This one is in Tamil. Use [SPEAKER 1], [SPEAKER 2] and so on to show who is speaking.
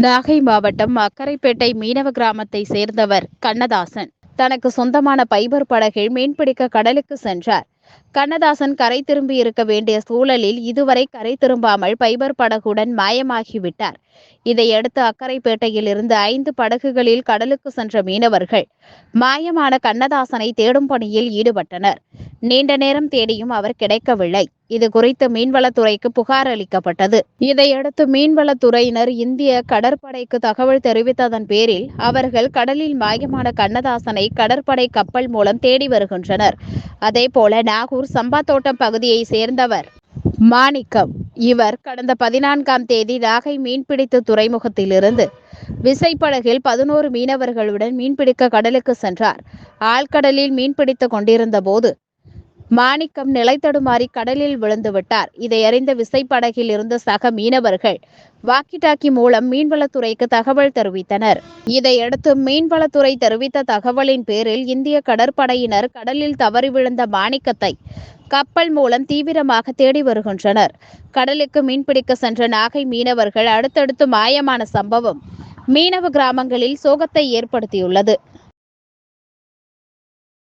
[SPEAKER 1] நாகை மாவட்டம் அக்கரைப்பேட்டை மீனவ கிராமத்தை சேர்ந்தவர் கண்ணதாசன். தனக்கு சொந்தமான பைபர் படகில் மீன்பிடிக்க கடலுக்கு சென்றார். கண்ணதாசன் கரை திரும்பி இருக்க வேண்டிய சூழலில் இதுவரை கரை திரும்பாமல் பைபர் படகுடன் மாயமாகிவிட்டார். இதையடுத்து அக்கரைப்பேட்டையில் இருந்து ஐந்து படகுகளில் கடலுக்கு சென்ற மீனவர்கள் மாயமான கண்ணதாசனை தேடும் பணியில் ஈடுபட்டனர். நீண்ட நேரம் தேடியும் அவர் கிடைக்கவில்லை. இது குறித்து மீன்வளத்துறைக்கு புகார் அளிக்கப்பட்டது. இதையடுத்து மீன்வளத்துறையினர் இந்திய கடற்படைக்கு தகவல் தெரிவித்ததன் பேரில் அவர்கள் கடலில் மாயமான கண்ணதாசனை கடற்படை கப்பல் மூலம் தேடி வருகின்றனர். அதேபோல நாகூர் சம்பாத்தோட்டம் பகுதியை சேர்ந்தவர் மாணிக்கம். இவர் கடந்த பதினான்காம் தேதி நாகை மீன்பிடித்து துறைமுகத்திலிருந்து விசைப்படகில் பதினோரு மீனவர்களுடன் மீன்பிடிக்க கடலுக்கு சென்றார். ஆழ்கடலில் மீன்பிடித்துக் கொண்டிருந்த போது மாணிக்கம் நிலைத்தடுமாறி கடலில் விழுந்துவிட்டார் இதை அறிந்த விசைப்படகில் இருந்த சக மீனவர்கள் வாக்கி டாக்கி மூலம் மீன்வளத்துறைக்கு தகவல் தெரிவித்தனர். இதையடுத்து மீன்வளத்துறை தெரிவித்த தகவலின் பேரில் இந்திய கடற்படையினர் கடலில் தவறி விழுந்த மாணிக்கத்தை கப்பல் மூலம் தீவிரமாக தேடி வருகின்றனர். கடலுக்கு மீன்பிடிக்க சென்ற நாகை மீனவர்கள் அடுத்தடுத்து மாயமான சம்பவம் மீனவ கிராமங்களில் சோகத்தை ஏற்படுத்தியுள்ளது.